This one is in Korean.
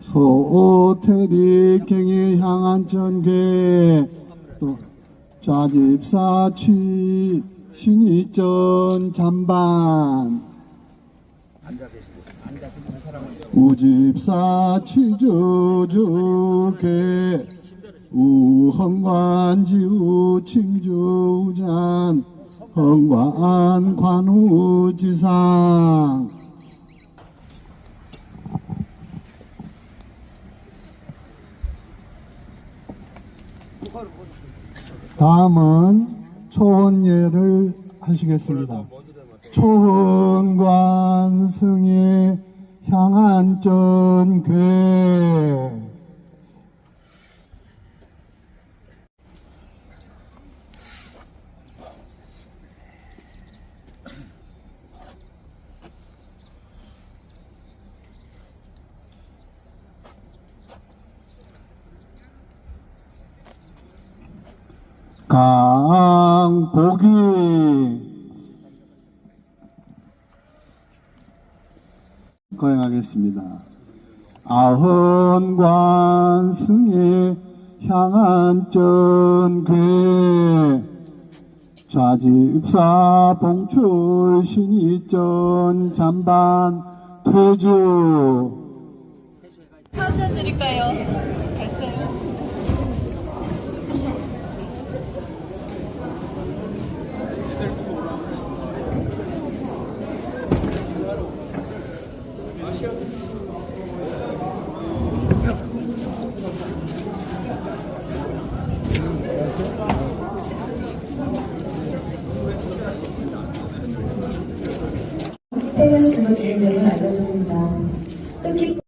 소태리 경에 향한 전개 또 좌집사 취 신이전 잠반. 우집사 치주주계 우헌관지우 침주우잔 헌관 관우지상 다음은 초원예를 하시겠습니다. 초원관승에 향한 전 괴 강복이 거행하겠습니다. 아헌관승에 향한 전괴 좌집사 봉출 신이전 잠반 퇴주 한잔 드릴까요? 페가시로 진행을 알려드립니다. 뜻깊은